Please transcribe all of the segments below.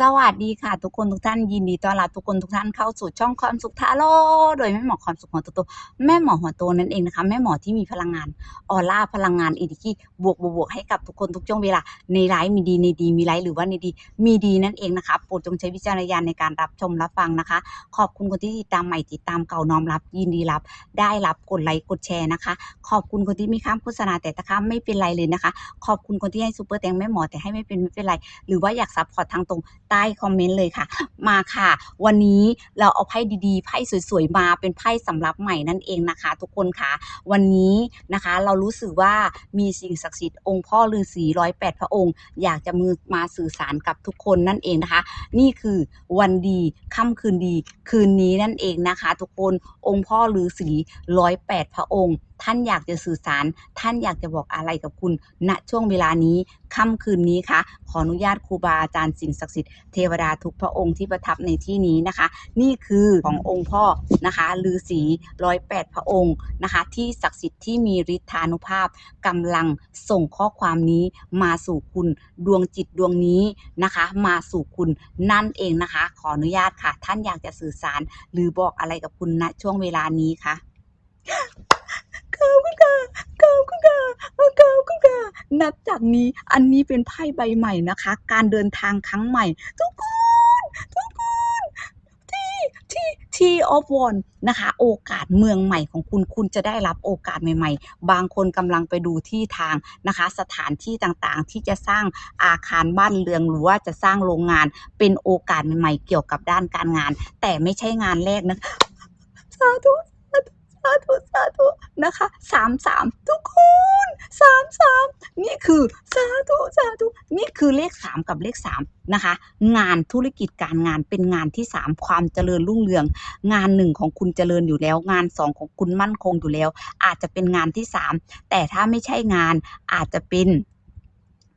สวัสดีค่ะทุกคนทุกท่านยินดีต้อนรับทุกคนทุกท่านเข้าสู่ช่องความสุขทาโร่โดยแม่หมอความสุขหัวโตแม่หมอหัวโตนั่นเองนะคะ แม่หมอที่มีพลังงานออร่าพลังงานอินดิกี้บวกบวกบวกให้กับทุกคนทุกช่วงเวลาในไลฟ์มีดีในดีมีไลฟ์หรือว่าในดีมีดีนั่นเองนะคะโปรดจงใช้วิจารณญาณในการรับชมรับฟังนะคะ ขอบคุณคนที่ติดตามใหม่ติดตามเก่าน้อมรับ ยินดีรับ ได้รับกดไลค์กดแชร์นะคะ ขอบคุณคนที่ไม่ข้ามโฆษณาแต่ตะข้ามไม่เป็นไรเลยนะคะ ขอบคุณคนที่ให้ซูเปอร์แตงแม่หมอแต่ให้ไม่เป็นไม่เป็นไร หรือว่าอยากซัพพอร์ตทางตรงใต้คอมเมนต์เลยค่ะ มาค่ะ วันนี้เราเอาไพ่ดีๆไพ่สวยๆมาเป็นไพ่สำหรับใหม่นั่นเองนะคะ ทุกคนค่ะวันนี้นะคะเรารู้สึกว่ามีสิ่งศักดิ์สิทธิ์องค์พ่อฤาษีร้อยแปดพระองค์ อยากจะมือมาสื่อสารกับทุกคนนั่นเองนะคะ นี่คือวันดีค่ำคืนดีคืนนี้นั่นเองนะคะ ทุกคนองค์พ่อฤาษีร้อยแปดพระองค์ ท่านอยากจะสื่อสาร ท่านอยากจะบอกอะไรกับคุณ ณช่วงเวลานี้ค่ำคืนนี้ค่ะ ขออนุญาตครูบาอาจารย์สิ่งศักดิ์สิทธิ์เทวดาทุกพระองค์ที่ประทับในที่นี้นะคะ นี่คือขององค์พ่อนะคะฤาษีร้อยแปดพระองค์นะคะ ที่ศักดิ์สิทธิ์ที่มีฤทธานุภาพกำลังส่งข้อความนี้มาสู่คุณดวงจิตดวงนี้นะคะ มาสู่คุณนั่นเองนะคะ ขออนุญาตค่ะ ท่านอยากจะสื่อสาร หรือบอกอะไรกับคุณณช่วงเวลานี้คะ ขอบคุณค่ะขอบคุณค่ะขอบคุณค่ะนับจากนี้อันนี้เป็นไพ่ใบใหม่นะคะ การเดินทางครั้งใหม่ ทุกคนทุกคนที่ที่ที่ออฟวอนนะคะโอกาสเมืองใหม่ของคุณคุณจะได้รับโอกาสใหม่ ๆ บางคนกำลังไปดูที่ทางนะคะ สถานที่ต่างๆ ที่จะสร้างอาคารบ้านเรือนหรือว่าจะสร้างโรงงานเป็นโอกาสใหม่ๆ เกี่ยวกับด้านการงาน แต่ไม่ใช่งานแรกนะสาธุ สาธุสาธุนะคะสามสามทุกคนสามสามนี่คือสาธุสาธุนี่คือเลขสามกับเลขสามนะคะ งานธุรกิจการงานเป็นงานที่สามความเจริญรุ่งเรือง งานหนึ่งของคุณเจริญอยู่แล้ว งานสองของคุณมั่นคงอยู่แล้ว อาจจะเป็นงานที่สามแต่ถ้าไม่ใช่งานอาจจะเป็น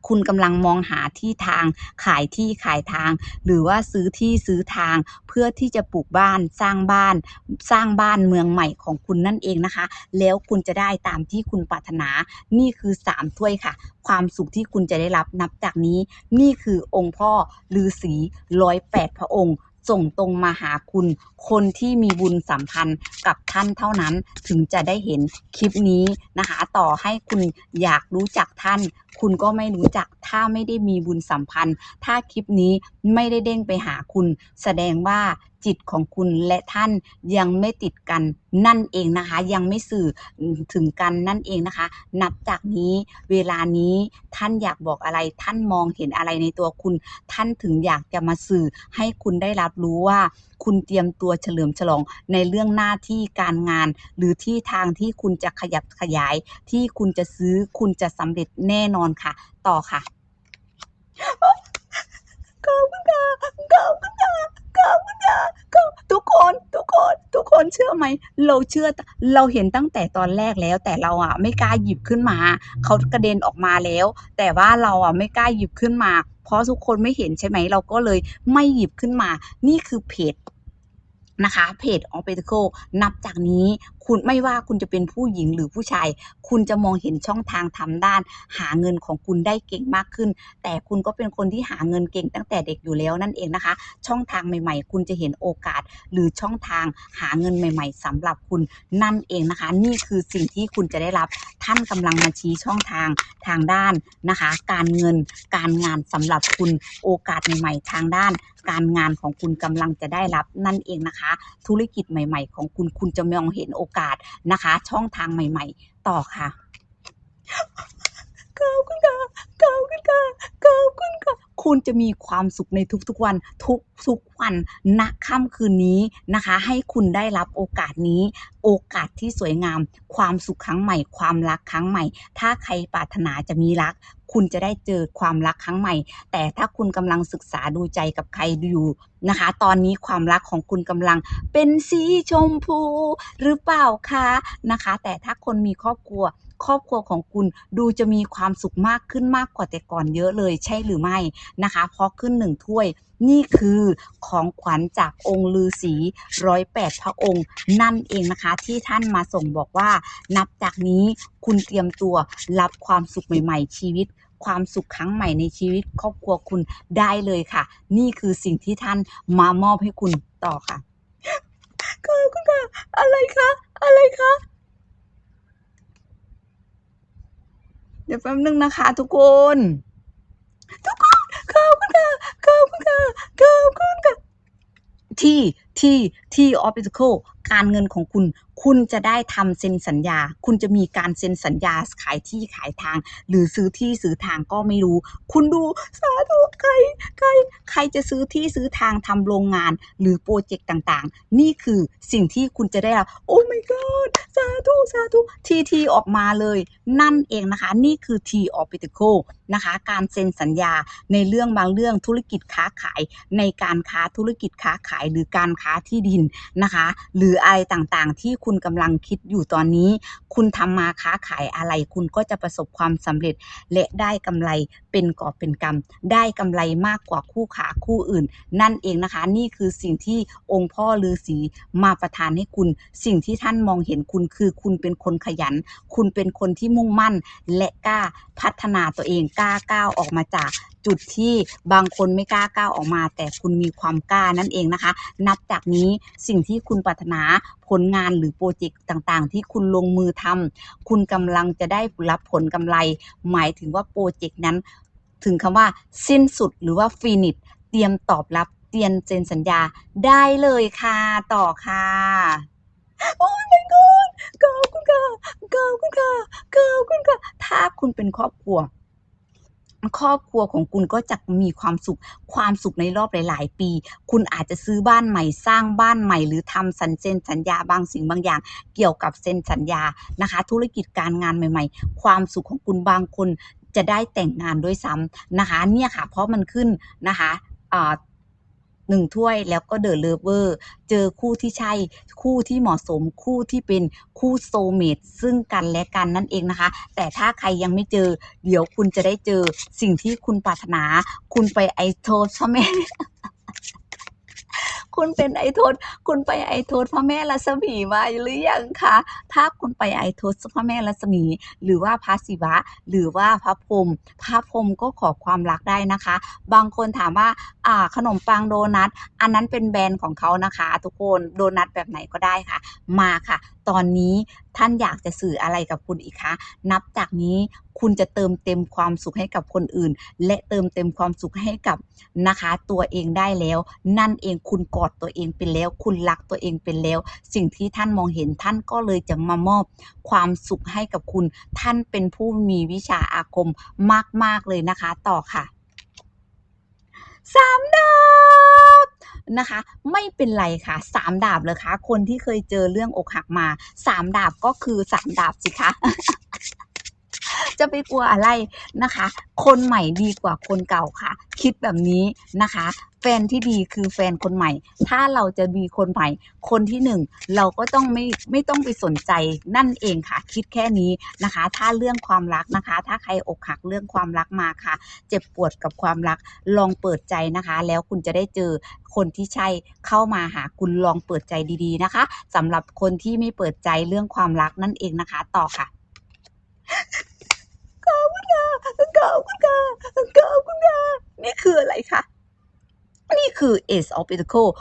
คุณกำลังมองหาที่ทางขายที่ขายทาง หรือว่าซื้อที่ซื้อทางเพื่อที่จะปลูกบ้านสร้างบ้าน สร้างบ้านเมืองใหม่ของคุณนั่นเองนะคะ แล้วคุณจะได้ตามที่คุณปรารถนา นี่คือสามถ้วยค่ะ ความสุขที่คุณจะได้รับนับจากนี้ นี่คือองค์พ่อฤาษีร้อยแปดพระองค์ ส่งตรงมาหาคุณ คนที่มีบุญสัมพันธ์กับท่านเท่านั้นถึงจะได้เห็นคลิปนี้นะคะ ต่อให้คุณอยากรู้จักท่าน คุณก็ไม่รู้จักถ้าไม่ได้มีบุญสัมพันธ์ ถ้าคลิปนี้ไม่ได้เด้งไปหาคุณ แสดงว่า จิตของคุณและท่านยังไม่ติดกันนั่นเองนะคะ ยังไม่สื่อถึงกันนั่นเองนะคะ นับจากนี้เวลานี้ท่านอยากบอกอะไร ท่านมองเห็นอะไรในตัวคุณ ท่านถึงอยากจะมาสื่อให้คุณได้รับรู้ว่า คุณเตรียมตัวเฉลิมฉลองในเรื่องหน้าที่การงาน หรือที่ทางที่คุณจะขยับขยาย ที่คุณจะซื้อคุณจะสำเร็จแน่นอนค่ะ ต่อค่ะขอบคุณค่ะขอบคุณค่ะ ขอบคุณค่ะขอบทุกคนทุกคนทุกคนเชื่อไหมเราเชื่อเราเห็นตั้งแต่ตอนแรกแล้ว แต่เราอะไม่กล้าหยิบขึ้นมาเขากระเด็นออกมาแล้ว แต่ว่าเราอะไม่กล้าหยิบขึ้นมา เพราะทุกคนไม่เห็นใช่ไหมเราก็เลยไม่หยิบขึ้นมา นี่คือเพจนะคะเพจ o p e t i c a l นับจากนี้ คุณไม่ว่าคุณจะเป็นผู้หญิงหรือผู้ชาย คุณจะมองเห็นช่องทางทำด้าน หาเงินของคุณได้เก่งมากขึ้น แต่คุณก็เป็นคนที่หาเงินเก่งตั้งแต่เด็กอยู่แล้วนั่นเองนะคะ ช่องทางใหม่ ๆ คุณจะเห็นโอกาส หรือช่องทางหาเงินใหม่ ๆสำหรับคุณนั่นเองนะคะ นี่คือสิ่งที่คุณจะได้รับท่านกำลังมาชี้ช่องทางทางด้านนะคะ การเงินการงานสำหรับคุณโอกาสใหม่ ๆ ทางด้านการงานของคุณกำลังจะได้รับนั่นเองนะคะ ธุรกิจใหม่ ๆ ของคุณคุณจะมองเห็นโอกาสนะคะ ช่องทางใหม่ ๆ ต่อค่ะ ขอบคุณค่ะขอบคุณค่ะขอบคุณค่ะคุณจะมีความสุขในทุกๆวันทุกๆวันณค่ำคืนนี้นะคะ ให้คุณได้รับโอกาสนี้ โอกาสที่สวยงาม ความสุขครั้งใหม่ ความรักครั้งใหม่ ถ้าใครปรารถนาจะมีรัก คุณจะได้เจอความรักครั้งใหม่ แต่ถ้าคุณกำลังศึกษาดูใจกับใครอยู่นะคะ ตอนนี้ความรักของคุณกำลังเป็นสีชมพูหรือเปล่าคะนะคะ แต่ถ้าคนมีครอบครัว ครอบครัวของคุณดูจะมีความสุขมากขึ้นมากกว่าแต่ก่อนเยอะเลยใช่หรือไม่นะคะเพราะขึ้นหนึ่งถ้วยนี่คือของขวัญจากองค์ฤาษีร้อยแปดพระองค์ นั่นเองนะคะ ที่ท่านมาส่งบอกว่า นับจากนี้คุณเตรียมตัวรับความสุขใหม่ ๆ ชีวิต ความสุขครั้งใหม่ในชีวิต ครอบครัวคุณได้เลยค่ะ นี่คือสิ่งที่ท่านมามอบให้คุณต่อค่ะขอบคุณค่ะอะไรคะ อะไรคะ เดี๋ยวแป๊บนึงนะคะ ทุกคน ทุกคนขอบคุณค่ะขอบคุณค่ะขอบคุณค่ะที่ ที่ที่ออฟฟิศโคการเงินของคุณ คุณจะได้ทำเซ็นสัญญา คุณจะมีการเซ็นสัญญาขายที่ขายทาง หรือซื้อที่ซื้อทางก็ไม่รู้ คุณดูสาธุใครใครใครจะซื้อที่ซื้อทางทำโรงงานหรือโปรเจกต์ต่างๆ นี่คือสิ่งที่คุณจะได้รับโอ้ my god สาธุสาธุทีทีออกมาเลย นั่นเองนะคะ นี่คือ T of Pentacle นะคะ การเซ็นสัญญาในเรื่องบางเรื่องธุรกิจค้าขายในการค้าธุรกิจค้าขายหรือการค้าที่ดินนะคะ หรืออะไรต่างๆ ที่คุณกำลังคิดอยู่ตอนนี้ คุณทำมาค้าขายอะไร คุณก็จะประสบความสำเร็จ และได้กำไรเป็นกอบเป็นกำได้กำไรมากกว่าคู่ขาคู่อื่น นั่นเองนะคะ นี่คือสิ่งที่องค์พ่อฤาษีมาประทานให้คุณ สิ่งที่ท่านมองเห็นคุณคือคุณเป็นคนขยัน คุณเป็นคนที่มุ่งมั่น และกล้าพัฒนาตัวเองกล้าก้าวออกมาจาก จุดที่บางคนไม่กล้าก้าวออกมา แต่คุณมีความกล้านั่นเองนะคะ นับจากนี้สิ่งที่คุณปรารถนาผลงานหรือโปรเจกต์ต่างๆ ที่คุณลงมือทำคุณกำลังจะได้รับผลกำไร หมายถึงว่าโปรเจกต์นั้น ถึงคำว่าสิ้นสุดหรือว่าฟินิชเตรียมตอบรับเตรียมเซ็นสัญญาได้เลยค่ะต่อค่ะโอ้ my god ขอบคุณค่ะขอบคุณค่ะขอบคุณค่ะ ถ้าคุณเป็นครอบครัว ครอบครัวของคุณก็จะมีความสุข ความสุขในรอบหลาย ๆ ปี คุณอาจจะซื้อบ้านใหม่สร้างบ้านใหม่ หรือทำสัญเซ็นสัญญาบางสิ่งบางอย่าง เกี่ยวกับเซ็นสัญญานะคะ ธุรกิจการงานใหม่ ๆ ความสุขของคุณบางคนจะได้แต่งงานด้วยซ้ำนะคะ เนี่ยค่ะ เพราะมันขึ้นนะคะอ่า หนึ่งถ้วยแล้วก็เดอะเลเวอร์เจอคู่ที่ใช่คู่ที่เหมาะสมคู่ที่เป็นคู่โซเมตซึ่งกันและกันนั่นเองนะคะ แต่ถ้าใครยังไม่เจอ เดี๋ยวคุณจะได้เจอสิ่งที่คุณปรารถนา คุณไปไอโทชแม่ คุณเป็นไอโทษคุณไปไอโทษพระแม่รัศมีมาหรือยังคะถ้าคุณไปไอโทษพระแม่รัศมี หรือว่าพระศิวะ หรือว่าพระพรหมพระพรหมก็ขอความรักได้นะคะ บางคนถามว่าอ่าขนมปังโดนัทอันนั้นเป็นแบรนด์ของเขานะคะ ทุกคนโดนัทแบบไหนก็ได้ค่ะ มาค่ะ ตอนนี้ท่านอยากจะสื่ออะไรกับคุณอีกคะนับจากนี้คุณจะเติมเต็มความสุขให้กับคนอื่น และเติมเต็มความสุขให้กับนะคะ ตัวเองได้แล้ว นั่นเองคุณกอดตัวเองเป็นแล้ว คุณรักตัวเองเป็นแล้ว สิ่งที่ท่านมองเห็นท่านก็เลยจะมามอบความสุขให้กับคุณ ท่านเป็นผู้มีวิชาอาคมมาก ๆ เลยนะคะ ต่อค่ะสามดา นะคะ ไม่เป็นไรค่ะสามดาบเลยคะคนที่เคยเจอเรื่องอกหักมาสามดาบก็คือสามดาบสิคะ จะไปกลัวอะไรนะคะ คนใหม่ดีกว่าคนเก่าค่ะ คิดแบบนี้นะคะ แฟนที่ดีคือแฟนคนใหม่ ถ้าเราจะมีคนใหม่ คนที่หนึ่งเราก็ต้องไม่ไม่ต้องไปสนใจนั่นเองค่ะ คิดแค่นี้นะคะ ถ้าเรื่องความรักนะคะ ถ้าใครอกหักเรื่องความรักมาค่ะ เจ็บปวดกับความรักลองเปิดใจนะคะ แล้วคุณจะได้เจอคนที่ใช่เข้ามาหาคุณลองเปิดใจดีๆนะคะสำหรับคนที่ไม่เปิดใจเรื่องความรักนั่นเองนะคะ ต่อค่ะ ขอบคุณค่ะขอบคุณค่ะขอบคุณค่ะนี่คืออะไรคะนี่คือ Ace of Pentacle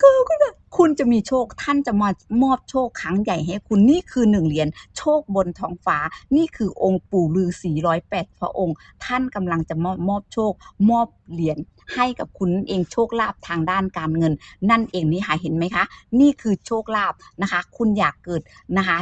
ขอบคุณค่ะคุณจะมีโชคท่านจะมามอบโชคครั้งใหญ่ให้คุณนี่คือหนึ่งเหรียญโชคบนท้องฟ้า นี่คือองค์ปู่ฤาษีร้อยแปดพระองค์ ท่านกำลังจะมอบมอบโชค มอบเหรียญให้กับคุณนั่นเองโชคลาภทางด้านการเงิน นั่นเองนี่ค่ะเห็นไหมคะ นี่คือโชคลาภนะคะ คุณอยากเกิดนะคะ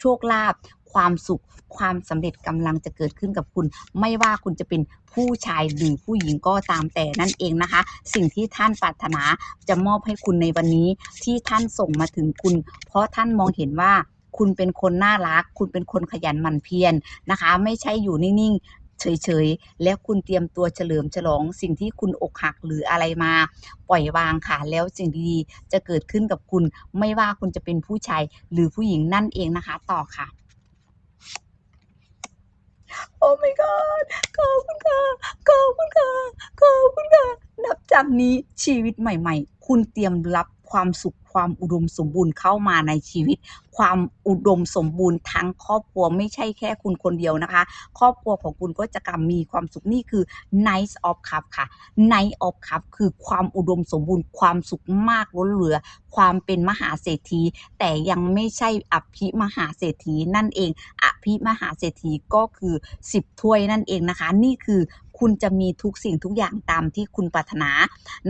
โชคลาภ ความสุขความสำเร็จกำลังจะเกิดขึ้นกับคุณ ไม่ว่าคุณจะเป็นผู้ชายหรือผู้หญิงก็ตามแต่นั่นเองนะคะ สิ่งที่ท่านปรารถนาจะมอบให้คุณในวันนี้ที่ท่านส่งมาถึงคุณ เพราะท่านมองเห็นว่าคุณเป็นคนน่ารัก คุณเป็นคนขยันหมั่นเพียรนะคะ ไม่ใช่อยู่นิ่งเฉยๆ แล้วคุณเตรียมตัวเฉลิมฉลองสิ่งที่คุณอกหักหรืออะไรมา ปล่อยวางค่ะ แล้วสิ่งดีๆ จะเกิดขึ้นกับคุณ ไม่ว่าคุณจะเป็นผู้ชายหรือผู้หญิงนั่นเองนะคะ ต่อค่ะ โอ้ my god ขอบคุณค่ะขอบคุณค่ะขอบคุณค่ะนับจากนี้ชีวิตใหม่ ๆ คุณเตรียมรับ ความสุขความอุดมสมบูรณ์เข้ามาในชีวิต ความอุดมสมบูรณ์ทั้งครอบครัวไม่ใช่แค่คุณคนเดียวนะคะ ครอบครัวของคุณก็จะกำมีความสุขนี่คือ Night of Cup ค่ะ Night of Cup คือความอุดมสมบูรณ์ ความสุขมากล้นเหลือ ความเป็นมหาเศรษฐี แต่ยังไม่ใช่อภิมหาเศรษฐีนั่นเองอภิมหาเศรษฐีก็คือ 10 ถ้วยนั่นเองนะคะ นี่คือ คุณจะมีทุกสิ่งทุกอย่างตามที่คุณปรารถนา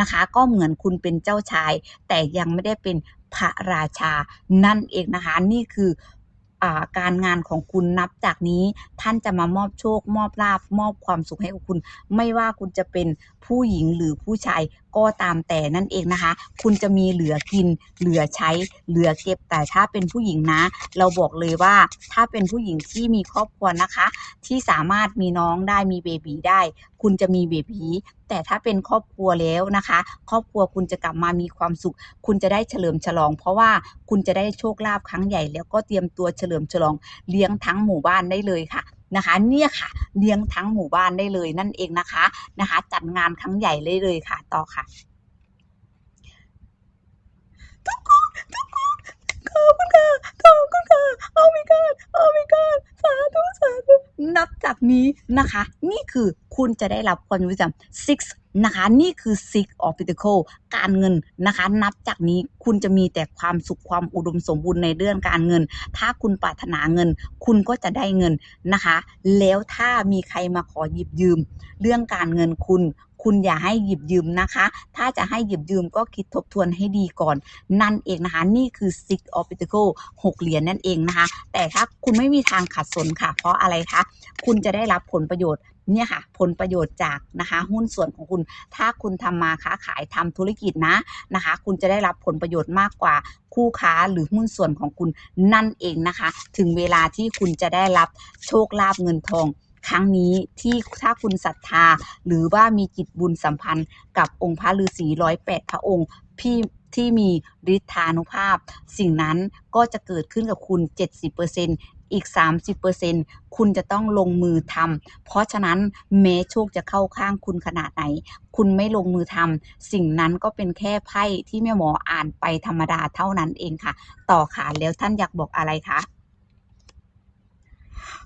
นะคะ ก็เหมือนคุณเป็นเจ้าชาย แต่ยังไม่ได้เป็นพระราชานั่นเองนะคะ นี่คือ การงานของคุณนับจากนี้ ท่านจะมามอบโชค มอบลาภมอบความสุขให้กับคุณ ไม่ว่าคุณจะเป็นผู้หญิงหรือผู้ชายก็ตามแต่นั่นเองนะคะ คุณจะมีเหลือกิน เหลือใช้ เหลือเก็บ แต่ถ้าเป็นผู้หญิงนะ เราบอกเลยว่าถ้าเป็นผู้หญิงที่มีครอบครัวนะคะ ที่สามารถมีน้องได้มีเบบีได้ คุณจะมีเบบี แต่ถ้าเป็นครอบครัวแล้วนะคะ ครอบครัวคุณจะกลับมามีความสุข คุณจะได้เฉลิมฉลอง เพราะว่าคุณจะได้โชคลาภครั้งใหญ่ แล้วก็เตรียมตัวเฉลิมฉลองเลี้ยงทั้งหมู่บ้านได้เลยค่ะนะคะเนี่ยค่ะเลี้ยงทั้งหมู่บ้านได้เลยนั่นเองนะคะนะคะ จัดงานครั้งใหญ่เลยเลยค่ะต่อค่ะ ทุกคนทุกคน ขอบคุณค่ะขอบคุณค่ะ Oh my god Oh my god สาธุสาธุนับจากนี้นะคะ นี่คือคุณจะได้รับความยุติธรรม six นะคะนี่คือ six of pentacle การเงินนะคะ นับจากนี้คุณจะมีแต่ความสุขความอุดมสมบูรณ์ในเรื่องการเงิน ถ้าคุณปรารถนาเงิน คุณก็จะได้เงินนะคะ แล้วถ้ามีใครมาขอหยิบยืม เรื่องการเงินคุณ คุณอย่าให้หยิบยืมนะคะ ถ้าจะให้หยิบยืมก็คิดทบทวนให้ดีก่อน นั่นเองนะคะ นี่คือ six of pentacle หกเหรียญนั่นเองนะคะ แต่ถ้าคุณไม่มีทางขัดสนค่ะ เพราะอะไรคะ คุณจะได้รับผลประโยชน์เนี่ยค่ะผลประโยชน์จากนะคะหุ้นส่วนของคุณ ถ้าคุณทำมาค้าขายทำธุรกิจนะนะคะ คุณจะได้รับผลประโยชน์มากกว่าคู่ค้าหรือหุ้นส่วนของคุณนั่นเองนะคะ ถึงเวลาที่คุณจะได้รับโชคลาภเงินทอง ครั้งนี้ที่ถ้าคุณศรัทธา หรือว่ามีจิตบุญสัมพันธ์กับองค์พระฤาษีร้อยแปดพระองค์พี่ที่มีฤทธานุภาพ สิ่งนั้นก็จะเกิดขึ้นกับคุณ 70%อีก 30%คุณจะต้องลงมือทำเพราะฉะนั้นแม้โชคจะเข้าข้างคุณขนาดไหน คุณไม่ลงมือทำสิ่งนั้นก็เป็นแค่ไพ่ที่แม่หมออ่านไปธรรมดาเท่านั้นเองค่ะ ต่อค่ะแล้วท่านอยากบอกอะไรคะ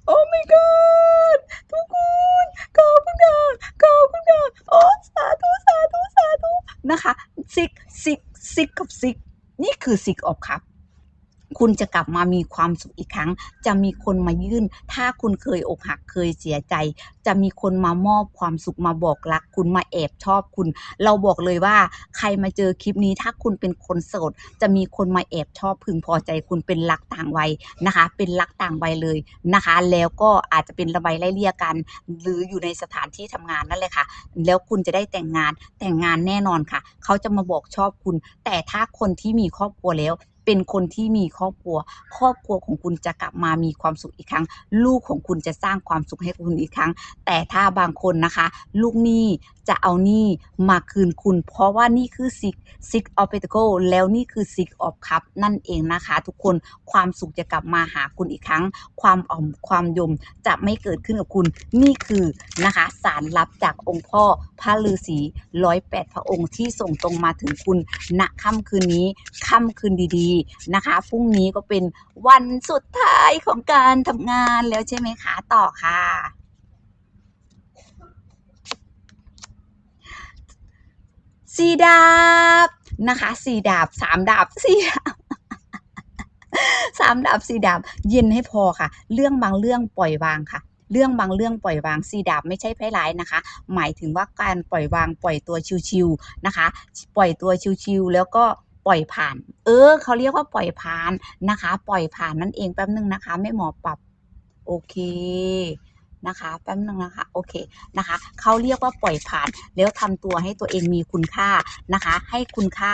โอ้ my god ทุกคนขอบคุณค่ะขอบคุณค่ะโอ้สาธุสาธุสาธุนะคะซิกซิกซิกกับซิกนี่คือซิกออฟครับ คุณจะกลับมามีความสุขอีกครั้ง จะมีคนมายื่น ถ้าคุณเคยอกหักเคยเสียใจ จะมีคนมามอบความสุขมาบอกรัก คุณมาแอบชอบคุณ เราบอกเลยว่า ใครมาเจอคลิปนี้ ถ้าคุณเป็นคนโสด จะมีคนมาแอบชอบพึงพอใจคุณเป็นรักต่างวัยนะคะ เป็นรักต่างวัยเลยนะคะ แล้วก็อาจจะเป็นระบายไล่เลี่ยกัน หรืออยู่ในสถานที่ทำงานนั่นเลยค่ะ แล้วคุณจะได้แต่งงานแต่งงานแน่นอนค่ะ เขาจะมาบอกชอบคุณ แต่ถ้าคนที่มีครอบครัวแล้ว เป็นคนที่มีครอบครัว ครอบครัวของคุณจะกลับมามีความสุขอีกครั้ง ลูกของคุณจะสร้างความสุขให้คุณอีกครั้ง แต่ถ้าบางคนนะคะ ลูกหนี้จะเอาหนี้มาคืนคุณ เพราะว่านี่คือซิกซิกออฟเปตโกแล้วนี่คือซิกออฟคัพนั่นเองนะคะ ทุกคนความสุขจะกลับมาหาคุณอีกครั้ง ความอ่อมความยมจะไม่เกิดขึ้นกับคุณนี่คือนะคะสารลับจากองค์พ่อพระฤาษีร้อยแปดพระองค์ที่ส่งตรงมาถึงคุณณค่ำคืนนี้ค่ำคืนดีนะคะพรุ่งนี้ก็เป็นวันสุดท้ายของการทำงานแล้วใช่ไหมคะต่อค่ะสี่ดาบนะคะสี่ดาบสามดาบสี่ดาบสามดาบสี่ดาบเย็นให้พอค่ะ เรื่องบางเรื่องปล่อยวางค่ะ เรื่องบางเรื่องปล่อยวางสี่ดาบไม่ใช่ไพ่ร้ายนะคะ หมายถึงว่าการปล่อยวางปล่อยตัวชิวๆนะคะ ปล่อยตัวชิวๆแล้วก็ ปล่อยผ่าน เออ เขาเรียกว่าปล่อยผ่านนะคะ ปล่อยผ่านนั่นเองแป๊บนึงนะคะแม่หมอปรับโอเคนะคะแป๊บนึงนะคะโอเคนะคะเขาเรียกว่าปล่อยผ่าน แล้วทำตัวให้ตัวเองมีคุณค่านะคะ ให้คุณค่า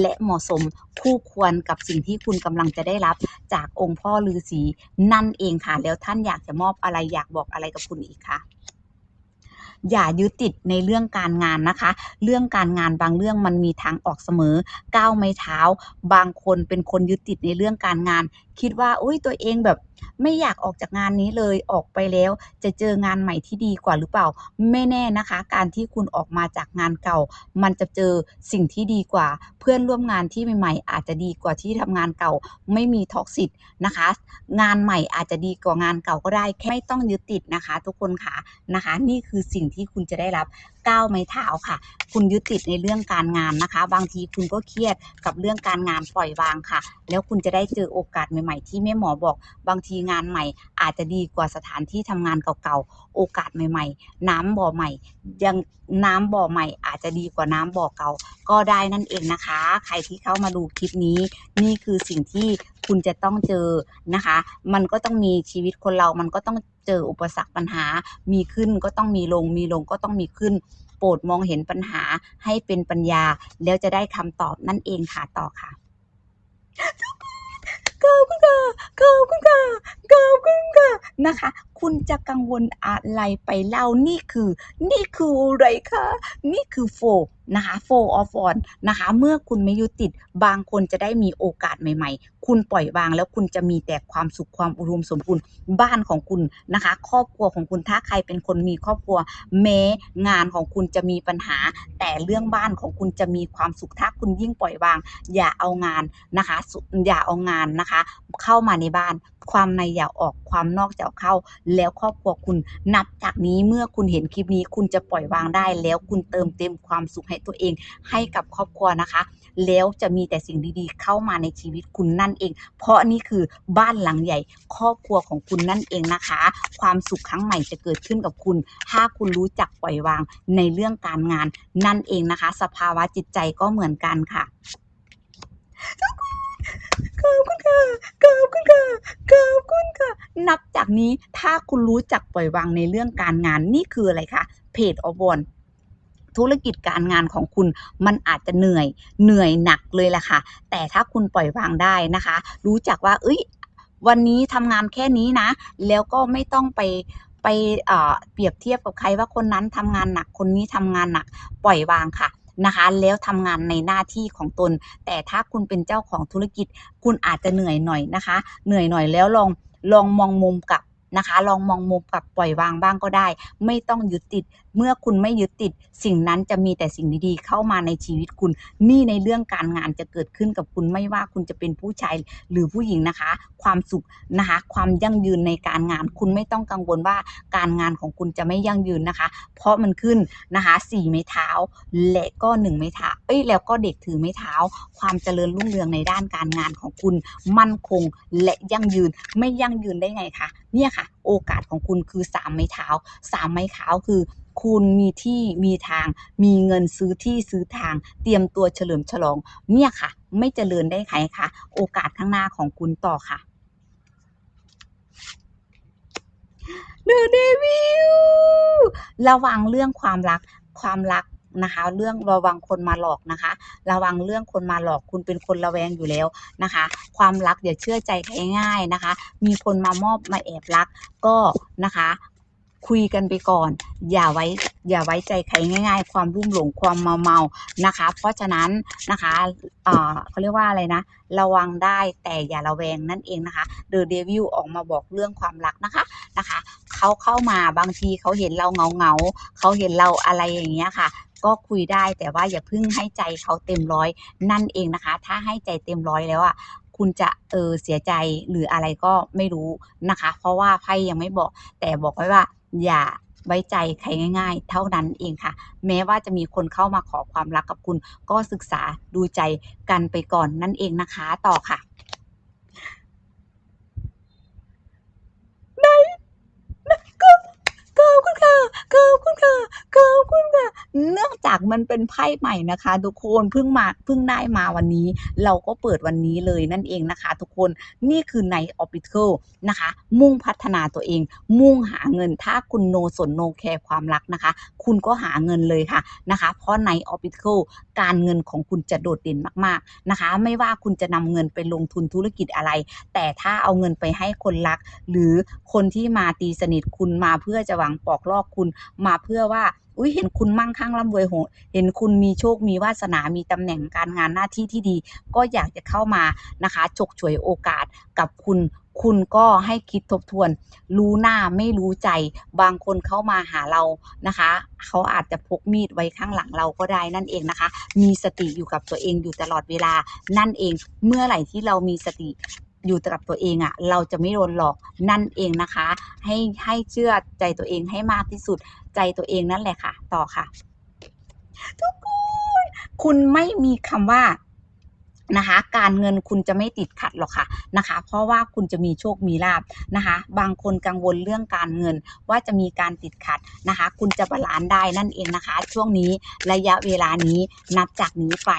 และเหมาะสมคู่ควรกับสิ่งที่คุณกำลังจะได้รับจากองค์พ่อฤาษีนั่นเองค่ะ แล้วท่านอยากจะมอบอะไรอยากบอกอะไรกับคุณอีกคะ อย่ายึดติดในเรื่องการงานนะคะ เรื่องการงานบางเรื่องมันมีทางออกเสมอก้าวไม่เท้า บางคนเป็นคนยึดติดในเรื่องการงาน คิดว่าอุ๊ยตัวเองแบบไม่อยากออกจากงานนี้เลยออกไปแล้ว จะเจองานใหม่ที่ดีกว่าหรือเปล่า ไม่แน่นะคะ การที่คุณออกมาจากงานเก่า มันจะเจอสิ่งที่ดีกว่า เพื่อนร่วมงานที่ใหม่ๆอาจจะดีกว่าที่ทำงานเก่า ไม่มี toxic นะคะ งานใหม่อาจจะดีกว่างานเก่าก็ได้แค่ไม่ต้องยึดติดนะคะ ทุกคนค่ะนะคะ นี่คือสิ่งที่คุณจะได้รับ ก้าวไม้เท้าค่ะ คุณยึดติดในเรื่องการงานนะคะ บางทีคุณก็เครียดกับเรื่องการงานปล่อยวางค่ะ แล้วคุณจะได้เจอโอกาสใหม่ ๆ ที่แม่หมอบอก บางทีงานใหม่ อาจจะดีกว่าสถานที่ทำงานเก่าๆ โอกาสใหม่ ๆ น้ำบ่อใหม่ ยังน้ำบ่อใหม่ อาจจะดีกว่าน้ำบ่อเก่าก็ได้นั่นเองนะคะ ใครที่เข้ามาดูคลิปนี้ นี่คือสิ่งที่ คุณจะต้องเจอนะคะ มันก็ต้องมีชีวิตคนเรา มันก็ต้องเจออุปสรรคปัญหา มีขึ้นก็ต้องมีลง มีลงก็ต้องมีขึ้น โปรดมองเห็นปัญหาให้เป็นปัญญา แล้วจะได้คำตอบนั่นเองค่ะต่อค่ะขอบคุณค่ะขอบคุณค่ะขอบคุณค่ะนะคะคุณจะกังวลอะไรไปเล่านี่คือ นี่คืออะไรคะนี่คือโฟนะคะโฟออฟออนนะคะเมื่อคุณไม่ยึดติดบางคนจะได้มีโอกาสใหม่ ๆ คุณปล่อยวางแล้วคุณจะมีแต่ความสุขความอุดมสมบูรณ์บ้านของคุณนะคะ ครอบครัวของคุณถ้าใครเป็นคนมีครอบครัวแม้งานของคุณจะมีปัญหา แต่เรื่องบ้านของคุณจะมีความสุขถ้าคุณยิ่งปล่อยวาง อย่าเอางานนะคะอย่าเอางานนะคะ เข้ามาในบ้าน ความในอย่าออกความนอกจะเอาเข้าแล้วครอบครัวคุณนับจากนี้เมื่อคุณเห็นคลิปนี้ คุณจะปล่อยวางได้ แล้วคุณเติมเต็มความสุขให้ตัวเอง ให้กับครอบครัวนะคะ แล้วจะมีแต่สิ่งดีๆ เข้ามาในชีวิตคุณนั่นเอง เพราะนี่คือบ้านหลังใหญ่ ครอบครัวของคุณนั่นเองนะคะ ความสุขครั้งใหม่จะเกิดขึ้นกับคุณ ถ้าคุณรู้จักปล่อยวางในเรื่องการงานนั่นเองนะคะ สภาวะจิตใจก็เหมือนกันค่ะ อบคุณค่ะขอบคุณค่ะขอบคุณค่ะ นับจากนี้ถ้าคุณรู้จักปล่อยวางในเรื่องการงานนี่คืออะไรคะเพจอวอนธุรกิจการงานของคุณมันอาจจะเหนื่อยเหนื่อยหนักเลยแหละค่ะ แต่ถ้าคุณปล่อยวางได้นะคะ รู้จักว่า เอ้ย วันนี้ทำงานแค่นี้นะ แล้วก็ไม่ต้องไปไปเอ่อเปรียบเทียบกับใครว่าคนนั้นทำงานหนักคนนี้ทำงานหนัก ปล่อยวางค่ะ นะคะ แล้วทำงานในหน้าที่ของตน แต่ถ้าคุณเป็นเจ้าของธุรกิจ คุณอาจจะเหนื่อยหน่อยนะคะ เหนื่อยหน่อยแล้วลองลองมองมุมกลับนะคะ ลองมองมุมกลับปล่อยวางบ้างก็ได้ ไม่ต้องยึดติด เมื่อคุณไม่ยึดติดสิ่งนั้นจะมีแต่สิ่งดีๆ เข้ามาในชีวิตคุณ นี่ในเรื่องการงานจะเกิดขึ้นกับคุณไม่ว่าคุณจะเป็นผู้ชายหรือผู้หญิงนะคะ ความสุขนะคะ ความยั่งยืนในการงาน คุณไม่ต้องกังวลว่าการงานของคุณจะไม่ยั่งยืนนะคะ เพราะมันขึ้นนะคะสี่ไม้เท้า และก็หนึ่งไม้เท้าเอ้ยแล้วก็เด็กถือไม้เท้า ความเจริญรุ่งเรืองในด้านการงานของคุณมั่นคงและยั่งยืนไม่ยั่งยืนได้ไงคะเนี่ยค่ะ โอกาสของคุณคือสามไม้เท้าสามไม้เท้าคือ คุณมีที่มีทาง มีเงินซื้อที่ซื้อทาง เตรียมตัวเฉลิมฉลอง เนี่ยค่ะ ไม่เจริญได้ใครคะโอกาสข้างหน้าของคุณต่อค่ะเดอะเดวิลระวังเรื่องความรักความรักนะคะ เรื่องระวังคนมาหลอกนะคะ ระวังเรื่องคนมาหลอกคุณเป็นคนระแวงอยู่แล้วนะคะ ความรักอย่าเชื่อใจใครง่ายนะคะ มีคนมามอบมาแอบรักก็นะคะ คุยกันไปก่อน อย่าไว้ อย่าไว้ใจใครง่าย ๆ ความรุ่มหลงความเมาเมานะคะ เพราะฉะนั้นนะคะอ่าเขาเรียกว่าอะไรนะ ระวังได้แต่อย่าระแวงนั่นเองนะคะเดอะเดวิลออกมาบอกเรื่องความรักนะคะนะคะเขาเข้ามาบางทีเขาเห็นเราเงาเงาเขาเห็นเราอะไรอย่างเงี้ยค่ะก็คุยได้แต่ว่าอย่าเพิ่งให้ใจเขาเต็มร้อยนั่นเองนะคะ ถ้าให้ใจเต็มร้อยแล้วอะคุณจะเออเสียใจหรืออะไรก็ไม่รู้นะคะ เพราะว่าไพ่ยังไม่บอก แต่บอกไว้ว่า อย่าไว้ใจใครง่าย ๆ เท่านั้นเองค่ะ แม้ว่าจะมีคนเข้ามาขอความรักกับคุณ ก็ศึกษาดูใจกันไปก่อนนั่นเองนะคะต่อค่ะในก็ขอบคุณค่ะ ขอบคุณค่ะขอบคุณค่ะ เนื่องจากมันเป็นไพ่ใหม่นะคะทุกคนเพิ่งมาเพิ่งได้มาวันนี้ เราก็เปิดวันนี้เลยนั่นเองนะคะ ทุกคนนี่คือใน o r b i t a l นะคะ มุ่งพัฒนาตัวเอง มุ่งหาเงินถ้าคุณโนสนโนแคร์ความรักนะคะ คุณก็หาเงินเลยค่ะนะคะ เพราะใน o r b i t a l การเงินของคุณจะโดดเด่นมากๆนะคะ ไม่ว่าคุณจะนำเงินไปลงทุนธุรกิจอะไร แต่ถ้าเอาเงินไปให้คนรัก หรือคนที่มาตีสนิทคุณมาเพื่อจะหวังปอกลอกคุณคุณมาเพื่อว่าอุ้ยเห็นคุณมั่งคั่งร่ำรวยโหเห็นคุณมีโชคมีวาสนา มีตำแหน่งการงานหน้าที่ที่ดี ก็อยากจะเข้ามานะคะฉกฉวยโอกาสกับคุณคุณก็ให้คิดทบทวน รู้หน้าไม่รู้ใจ บางคนเข้ามาหาเรานะคะ เขาอาจจะพกมีดไว้ข้างหลังเราก็ได้นั่นเองนะคะ มีสติอยู่กับตัวเองอยู่ตลอดเวลานั่นเอง เมื่อไหร่ที่เรามีสติ อยู่กับตัวเองอะ่ะ เราจะไม่โดนหลอกนั่นเองนะคะ ให้ให้เชื่อใจตัวเองให้มากที่สุดใจตัวเองนั่นแหละค่ะ ต่อค่ะ ทุกคน คุณไม่มีคำว่า นะคะ การเงินคุณจะไม่ติดขัดหรอกค่ะนะคะ เพราะว่าคุณจะมีโชคมีลาบนะคะ บางคนกังวลเรื่องการเงินว่าจะมีการติดขัดนะคะ คุณจะบาลานซ์ได้นั่นเองนะคะ ช่วงนี้ระยะเวลานี้นับจากนี้ไป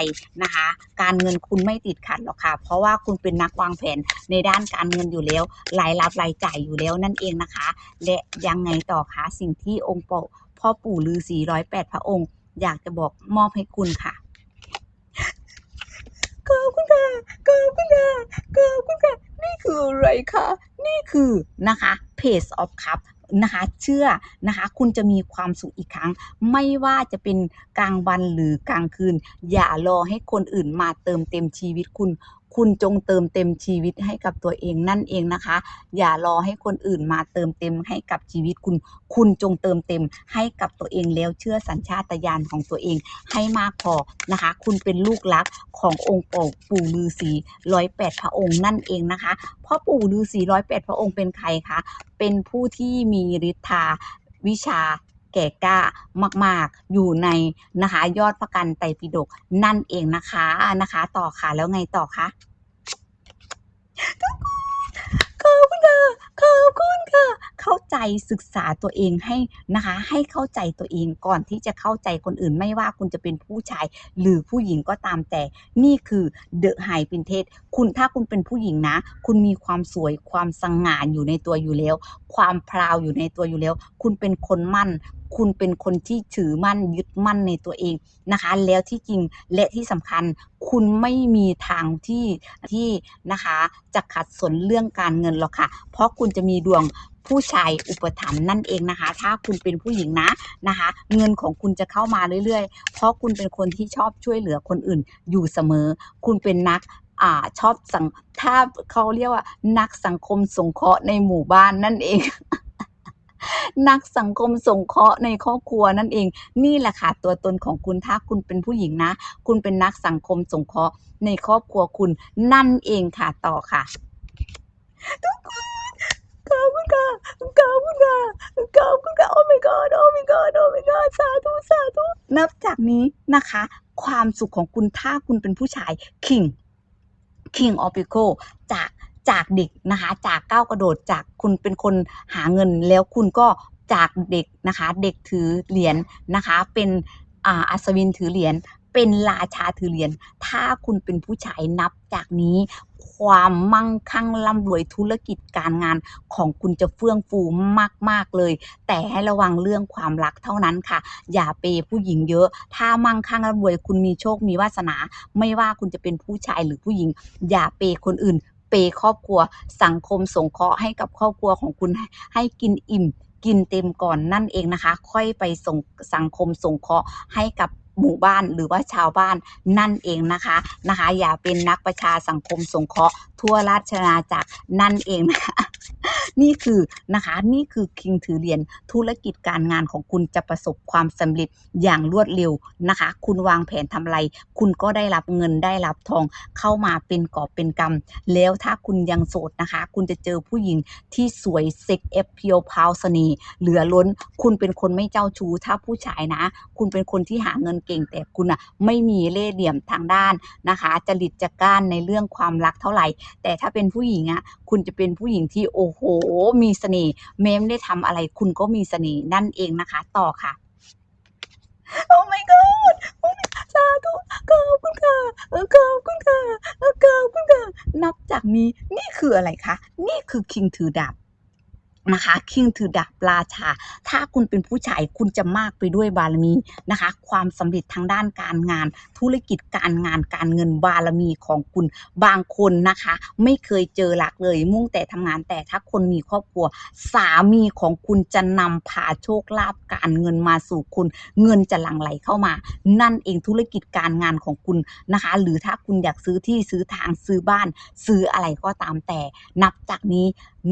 นะคะ การเงินคุณไม่ติดขัดหรอกค่ะ เพราะว่าคุณเป็นนักวางแผนในด้านการเงินอยู่แล้วรายรับรายจ่ายอยู่แล้วนั่นเองนะคะ และยังไงต่อคะสิ่งที่องค์ปู่พ่อปู่ฤาษีร้อยแปดพระองค์ อยากจะบอกมอบให้คุณค่ะ ขอบคุณค่ะขอบคุณค่ะขอบคุณค่ะ นี่คืออะไรคะ นี่คือนะคะ Page of Cup นะคะเชื่อนะคะคุณจะมีความสุขอีกครั้ง ไม่ว่าจะเป็นกลางวันหรือกลางคืน อย่ารอให้คนอื่นมาเติมเต็มชีวิตคุณ คุณจงเติมเต็มชีวิตให้กับตัวเองนั่นเองนะคะ อย่ารอให้คนอื่นมาเติมเต็มให้กับชีวิตคุณ คุณจงเติมเต็มให้กับตัวเองแล้วเชื่อสัญชาตญาณของตัวเองให้มากพอนะคะ คุณเป็นลูกรักขององค์ปู่ปู่ฤาษีร้อยแปดพระองค์นั่นเองนะคะพ่อปู่ฤาษีร้อยแปดพระองค์เป็นใครคะเป็นผู้ที่มีฤทธาวิชาแก่กล้ามาก ๆ อยู่ในนะคะ ยอดพระกันไตรปิฎกนั่นเองนะคะนะคะ ต่อค่ะแล้วไงต่อคะ ทุกคนขอบคุณค่ะขอบคุณค่ะ เข้าใจศึกษาตัวเองให้นะคะ ให้เข้าใจตัวเองก่อนที่จะเข้าใจคนอื่นไม่ว่าคุณจะเป็นผู้ชาย หรือผู้หญิงก็ตามแต่ นี่คือเดอะไฮปินเทสคุณถ้าคุณเป็นผู้หญิงนะ คุณมีความสวยความสง่านอยู่ในตัวอยู่แล้ว ความพราวอยู่ในตัวอยู่แล้ว คุณเป็นคนมั่น คุณเป็นคนที่ถือมั่นยึดมั่นในตัวเองนะคะ แล้วที่จริงและที่สำคัญคุณไม่มีทางที่ที่นะคะจะขัดสนเรื่องการเงินหรอกค่ะ เพราะคุณจะมีดวงผู้ชายอุปถัมภ์นั่นเองนะคะ ถ้าคุณเป็นผู้หญิงนะนะคะ เงินของคุณจะเข้ามาเรื่อยๆ เพราะคุณเป็นคนที่ชอบช่วยเหลือคนอื่นอยู่เสมอ คุณเป็นนักอ่าชอบสังถ้าเขาเรียกว่านักสังคมสงเคราะห์ในหมู่บ้านนั่นเอง นักสังคมสงเคราะห์ในครอบครัวนั่นเอง นี่แหละค่ะตัวตนของคุณถ้าคุณเป็นผู้หญิงนะ คุณเป็นนักสังคมสงเคราะห์ในครอบครัวคุณนั่นเองค่ะต่อค่ะทุกคนขอบคุณค่ะขอบคุณค่ะขอบคุณค่ะโอ้ my god โอ้ my god โอ้ my god สาธุสาธุนับจากนี้นะคะ ความสุขของคุณถ้าคุณเป็นผู้ชาย king king of p i c o จาก จากเด็กนะคะ จากก้าวกระโดดจากคุณเป็นคนหาเงินแล้วคุณก็จากเด็กนะคะ เด็กถือเหรียญนะคะ เป็นอาอัศวินถือเหรียญเป็นราชาถือเหรียญถ้าคุณเป็นผู้ชายนับจากนี้ความมั่งคั่งร่ำรวยธุรกิจการงานของคุณจะเฟื่องฟูมาก ๆ เลย แต่ให้ระวังเรื่องความรักเท่านั้นค่ะ อย่าเปย์ผู้หญิงเยอะ ถ้ามั่งคั่งร่ำรวยคุณมีโชคมีวาสนา ไม่ว่าคุณจะเป็นผู้ชายหรือผู้หญิง อย่าเปย์คนอื่น เปย์ครอบครัวสังคมสงเคราะห์ให้กับครอบครัวของคุณให้ให้กินอิ่ม กินเต็มก่อนนั่นเองนะคะ ค่อยไปส่งสังคมสงเคราะห์ให้กับหมู่บ้านหรือว่าชาวบ้านนั่นเองนะคะนะคะ อย่าเป็นนักประชาสังคมสงเคราะห์ทั่วราชนาณาจักรนั่นเองนะคะ นี่คือนะคะ นี่คือคิงถือเหรียญธุรกิจการงานของคุณจะประสบความสำเร็จอย่างรวดเร็วนะคะ คุณวางแผนทำอะไร คุณก็ได้รับเงินได้รับทองเข้ามาเป็นกอบเป็นกำแล้วถ้าคุณยังโสดนะคะ คุณจะเจอผู้หญิงที่สวยเซ็กเอฟเพียวพาวเสน่ห์เหลือล้น คุณเป็นคนไม่เจ้าชู้ถ้าผู้ชายนะ คุณเป็นคนที่หาเงินเก่งแต่คุณอะไม่มีเล่ห์เหลี่ยมทางด้านนะคะจริตจักร้านในเรื่องความรักเท่าไหร่ แต่ถ้าเป็นผู้หญิงอะคุณจะเป็นผู้หญิงที่โโอ้โห มีเสน่ห์เมมได้ทำอะไรคุณก็มีเสน่ห์นั่นเองนะคะ ต่อค่ะ โอ้ my god โอ้ my สาธุขอบคุณค่ะเออขอบคุณค่ะเออขอบคุณค่ะนับจากนี้นี่คืออะไรคะ นี่คือคิงถือดาบ นะคะคิงถือดาบราชา ถ้าคุณเป็นผู้ชายคุณจะมากไปด้วยบารมีนะคะ ความสำเร็จทางด้านการงาน ธุรกิจการงานการเงินบารมีของคุณบางคนนะคะ ไม่เคยเจอหลักเลย มุ่งแต่ทำงานแต่ถ้าคนมีครอบครัว สามีของคุณจะนำพาโชคลาภการเงินมาสู่คุณ เงินจะหลั่งไหลเข้ามา นั่นเองธุรกิจการงานของคุณนะคะ หรือถ้าคุณอยากซื้อที่ซื้อทางซื้อบ้าน ซื้ออะไรก็ตามแต่นับจากนี้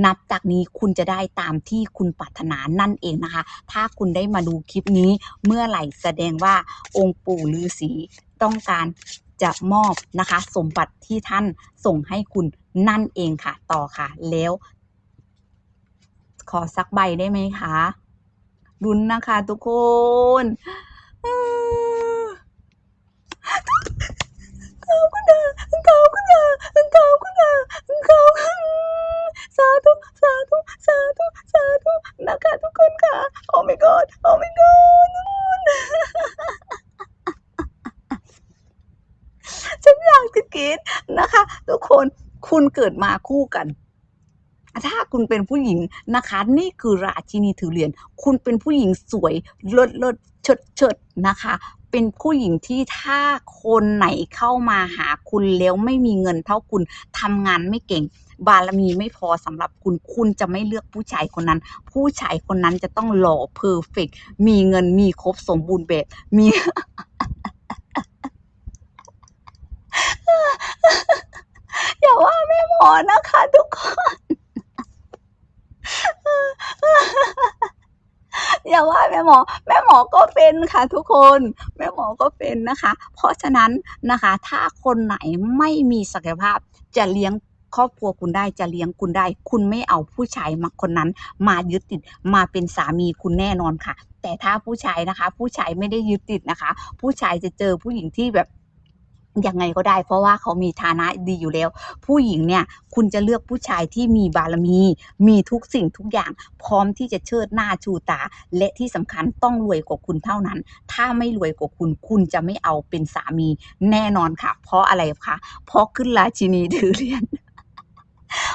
นับจากนี้คุณจะได้ตามที่คุณปรารถนานั่นเองนะคะ ถ้าคุณได้มาดูคลิปนี้เมื่อไหร่แสดงว่าองค์ปู่ฤาษีต้องการจะมอบนะคะ สมบัติที่ท่านส่งให้คุณนั่นเองค่ะ ต่อค่ะ แล้ว ขอสักใบได้ไหมคะลุ้นนะคะทุกคนเออขอบคุณนะขอบคุณน ขอบคุณนะขอบคุณสาธุสาธุสาธุสาธุนะคะทุกคนค่ะโอ้ my god โอ้ my god ฉันอยากจะกรีดนะคะ ทุกคนคุณเกิดมาคู่กันถ้าคุณเป็นผู้หญิงนะคะ นี่คือราชินีถือเหรียญคุณเป็นผู้หญิงสวยเลิศเลิศเฉิดเฉิดนะคะ เป็นผู้หญิงที่ถ้าคนไหนเข้ามาหาคุณแล้วไม่มีเงินเท่าคุณทำงานไม่เก่ง บารมีไม่พอสำหรับคุณคุณจะไม่เลือกผู้ชายคนนั้น ผู้ชายคนนั้นจะต้องหล่อเพอร์เฟกมีเงินมีครบสมบูรณ์แบบมีอย่าว่าแม่หมอนะคะทุกคน อย่าว่าแม่หมอ แม่หมอก็เป็นค่ะทุกคน แม่หมอก็เป็นนะคะ เพราะฉะนั้นนะคะ ถ้าคนไหนไม่มีศักยภาพจะเลี้ยงครอบครัวคุณได้จะเลี้ยงคุณได้ คุณไม่เอาผู้ชายมาคนนั้น มายึดติดมาเป็นสามีคุณแน่นอนค่ะ แต่ถ้าผู้ชายนะคะ ผู้ชายไม่ได้ยึดติดนะคะ ผู้ชายจะเจอผู้หญิงที่แบบ ยังไงก็ได้ เพราะว่าเขามีฐานะดีอยู่แล้ว ผู้หญิงเนี่ยคุณจะเลือกผู้ชายที่มีบารมี มีทุกสิ่งทุกอย่าง พร้อมที่จะเชิดหน้าชูตา และที่สำคัญต้องรวยกว่าคุณเท่านั้น ถ้าไม่รวยกว่าคุณคุณจะไม่เอาเป็นสามีแน่นอนค่ะ เพราะอะไรคะเพราะขึ้นราชินีถือเหรียญ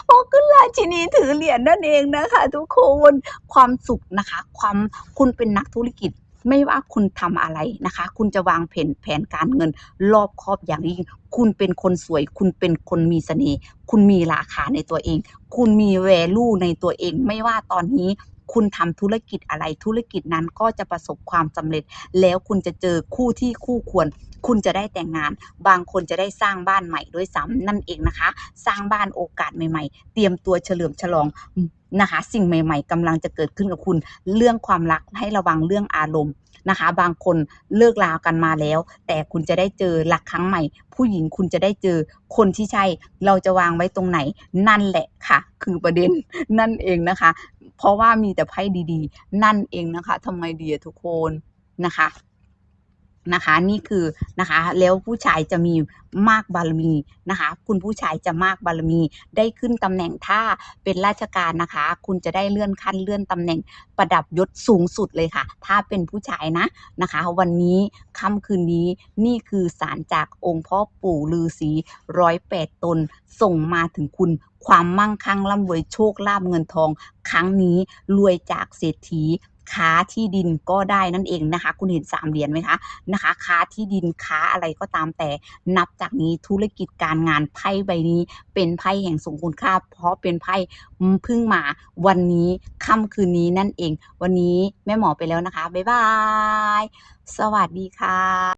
เพราะขึ้นราชินีถือเหรียญนั่นเองนะคะ ทุกคนความสุขนะคะ ความคุณเป็นนักธุรกิจ ไม่ว่าคุณทำอะไรนะคะ คุณจะวางแผนแผนการเงินรอบครอบอย่างยิ่ง คุณเป็นคนสวย คุณเป็นคนมีเสน่ห์ คุณมีราคาในตัวเอง คุณมี value ในตัวเอง ไม่ว่าตอนนี้ คุณทำธุรกิจอะไรธุรกิจนั้นก็จะประสบความสำเร็จ แล้วคุณจะเจอคู่ที่คู่ควร คุณจะได้แต่งงาน บางคนจะได้สร้างบ้านใหม่ด้วยซ้ำนั่นเองนะคะ สร้างบ้านโอกาสใหม่ๆ เตรียมตัวเฉลิมฉลองนะคะสิ่งใหม่ ๆกำลังจะเกิดขึ้นกับคุณ เรื่องความรักให้ระวังเรื่องอารมณ์นะคะ บางคนเลิกลากันมาแล้ว แต่คุณจะได้เจอรักครั้งใหม่ ผู้หญิงคุณจะได้เจอคนที่ใช่ เราจะวางไว้ตรงไหน นั่นแหละค่ะ คือประเด็นนั่นเองนะคะ เพราะว่ามีแต่ไพ่ดีๆ นั่นเองนะคะทำไมดีทุกคนนะคะ นะคะนี่คือนะคะแล้วผู้ชายจะมีมากบารมีนะคะ คุณผู้ชายจะมากบารมีได้ขึ้นตำแหน่งถ้าเป็นราชการนะคะ คุณจะได้เลื่อนขั้นเลื่อนตำแหน่งประดับยศสูงสุดเลยค่ะ ถ้าเป็นผู้ชายนะนะคะ วันนี้ค่ำคืนนี้นี่คือสารจากองค์พ่อปู่ฤาษีร้อยแปดตนส่งมาถึงคุณความมั่งคั่งร่ำรวยโชคลาภเงินทอง ครั้งนี้รวยจากเศรษฐี ค้าที่ดินก็ได้นั่นเองนะคะ คุณเห็นสามเหรียญไหมคะนะคะ ค้าที่ดินค้าอะไรก็ตามแต่นับจากนี้ธุรกิจการงานไพ่ใบนี้เป็นไพ่แห่งสงคุณค่า เพราะเป็นไพ่เพิ่งมาวันนี้ค่ำคืนนี้นั่นเอง วันนี้แม่หมอไปแล้วนะคะ บ๊ายบาย สวัสดีค่ะ